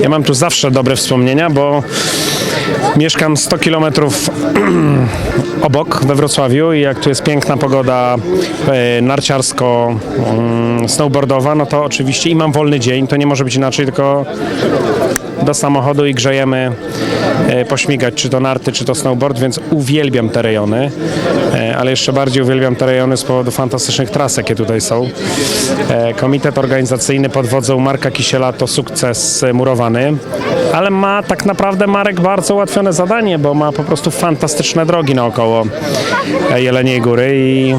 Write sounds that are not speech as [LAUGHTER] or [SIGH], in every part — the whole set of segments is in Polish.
Ja mam tu zawsze dobre wspomnienia, bo mieszkam 100 km [CLEARS THROAT] obok we Wrocławiu i jak tu jest piękna pogoda e, narciarsko mm, snowboardowa, no to oczywiście i mam wolny dzień, to nie może być inaczej, tylko do samochodu i grzejemy e, pośmigać, czy to narty, czy to snowboard, więc uwielbiam te rejony, e, ale jeszcze bardziej uwielbiam te rejony z powodu fantastycznych tras, jakie tutaj są. E, Komitet organizacyjny pod wodzą Marka Kisiela to sukces murowany, ale ma tak naprawdę Marek bardzo ułatwione zadanie, bo ma po prostu fantastyczne drogi naokoło Jeleniej Góry i,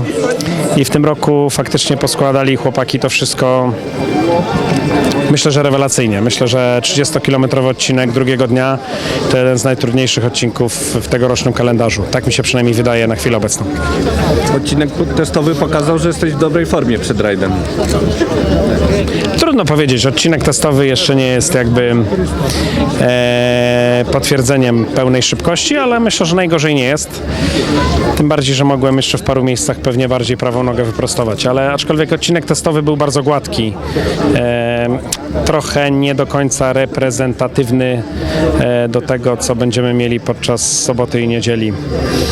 i w tym roku faktycznie poskładali chłopaki to wszystko Myślę, że rewelacyjnie. Myślę, że 30-kilometrowy odcinek drugiego dnia to jeden z najtrudniejszych odcinków w tegorocznym kalendarzu. Tak mi się przynajmniej wydaje na chwilę obecną. Odcinek testowy pokazał, że jesteś w dobrej formie przed rajdem. Trudno powiedzieć, odcinek testowy jeszcze nie jest jakby e, potwierdzeniem pełnej szybkości, ale myślę, że najgorzej nie jest. Tym bardziej, że mogłem jeszcze w paru miejscach pewnie bardziej prawą nogę wyprostować, ale aczkolwiek odcinek testowy był bardzo gładki. E, trochę nie do końca reprezentatywny e, do tego, co będziemy mieli podczas soboty i niedzieli.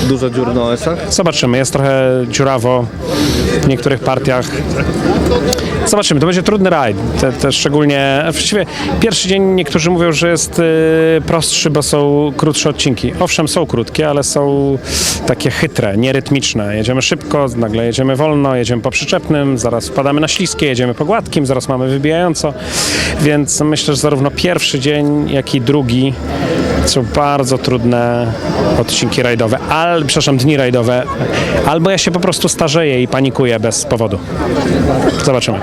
Dużo dziur na OS-ach. Zobaczymy, jest trochę dziurawo w niektórych partiach. Zobaczymy, to będzie trudny rajd. Te, te szczególnie, właściwie pierwszy dzień niektórzy mówią, że jest y, prostszy, bo są krótsze odcinki. Owszem, są krótkie, ale są takie chytre, nierytmiczne. Jedziemy szybko, nagle jedziemy wolno, jedziemy po przyczepnym, zaraz wpadamy na śliskie, jedziemy po gładkim, zaraz mamy wybijająco. Więc myślę, że zarówno pierwszy dzień, jak i drugi są bardzo trudne odcinki rajdowe, al, przepraszam, dni rajdowe, albo ja się po prostu starzeję i panikuję bez powodu. Zobaczymy.